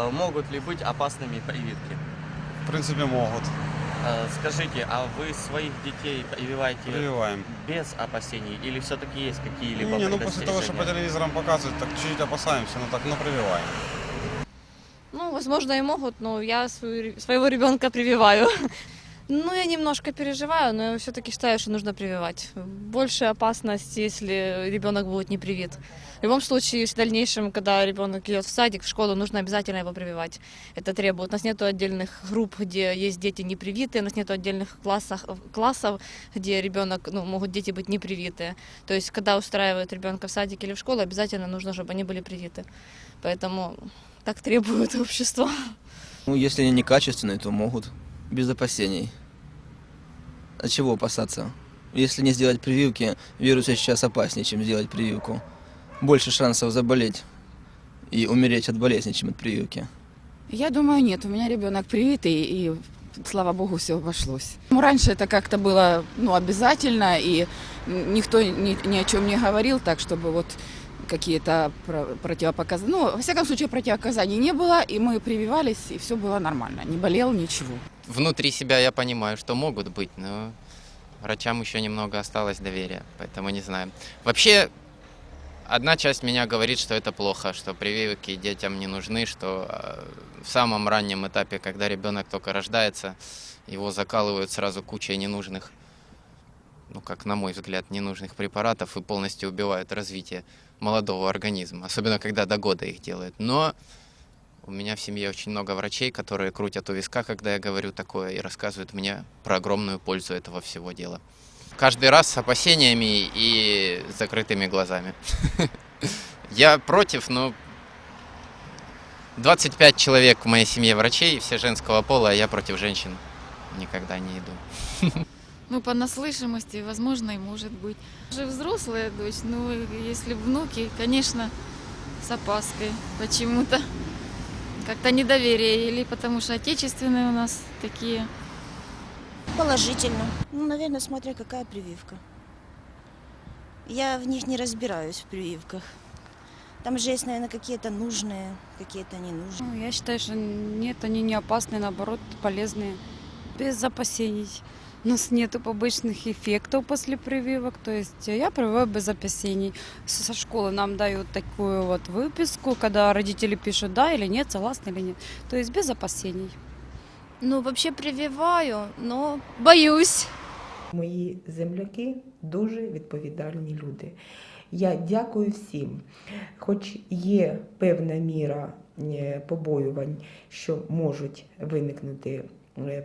А Могут ли быть опасными прививки? В принципе, могут. Э, Скажите, а вы своих детей прививаете Прививаем. без опасений или все-таки есть какие-либо Не, ну после того, что по телевизорам показывают, так чуть-чуть опасаемся, но так, ну прививаем. Ну, возможно, и могут, но я свою своего ребенка прививаю. Ну, я немножко переживаю, но я все-таки считаю, что нужно прививать. Больше опасность, если ребенок будет не привит. В любом случае, в дальнейшем, когда ребенок идет в садик, в школу, нужно обязательно его прививать. Это требует. У нас нет отдельных групп, где есть дети не привитые, у нас нет отдельных классов, классов, где ребенок, ну, могут дети быть не привитые. То есть, когда устраивают ребенка в садик или в школу, обязательно нужно, чтобы они были привиты. Поэтому так требует общество. Ну, если они некачественные, то могут. Без опасений. А чего опасаться? Если не сделать прививки, вирусы сейчас опаснее, чем сделать прививку. Больше шансов заболеть и умереть от болезни, чем от прививки. Я думаю, нет. У меня ребенок привитый, и слава богу, все обошлось. Ну, раньше это как-то было ну, обязательно, и никто ни, ни о чем не говорил, так чтобы вот какие-то про- противопоказания. Ну, во всяком случае, противопоказаний не было, и мы прививались, и все было нормально. Не болел ничего. внутри себя я понимаю, что могут быть, но врачам еще немного осталось доверия, поэтому не знаю. Вообще, одна часть меня говорит, что это плохо, что прививки детям не нужны, что э, в самом раннем этапе, когда ребенок только рождается, его закалывают сразу кучей ненужных, ну, как на мой взгляд, ненужных препаратов и полностью убивают развитие молодого организма, особенно когда до года их делают. Но у меня в семье очень много врачей, которые крутят у виска, когда я говорю такое, и рассказывают мне про огромную пользу этого всего дела. Каждый раз с опасениями и с закрытыми глазами. Я против, но 25 человек в моей семье врачей, все женского пола, а я против женщин никогда не иду. Ну, по наслышимости, возможно, и может быть. Уже взрослая дочь, но если внуки, конечно, с опаской почему-то. Как-то недоверие, или потому что отечественные у нас такие. Положительно. Ну, наверное, смотря какая прививка. Я в них не разбираюсь, в прививках. Там же есть, наверное, какие-то нужные, какие-то ненужные. Ну, Я считаю, что нет, они не опасные, наоборот, полезные. Без опасений. У нас нету побочных эффектов после прививок, то есть я прививаю без опасений. С- Со школы нам дают такую вот выписку, когда родители пишут да или нет, согласны или нет. То есть без опасений. Ну, вообще прививаю, но боюсь. Мої земляки дуже відповідальні люди. Я дякую всім. Хоч є певна міра е, побоювань, що можуть виникнути е,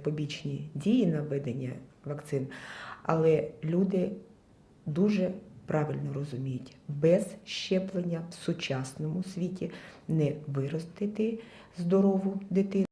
побічні дії на введення вакцин, але люди дуже правильно розуміють, без щеплення в сучасному світі не виростити здорову дитину.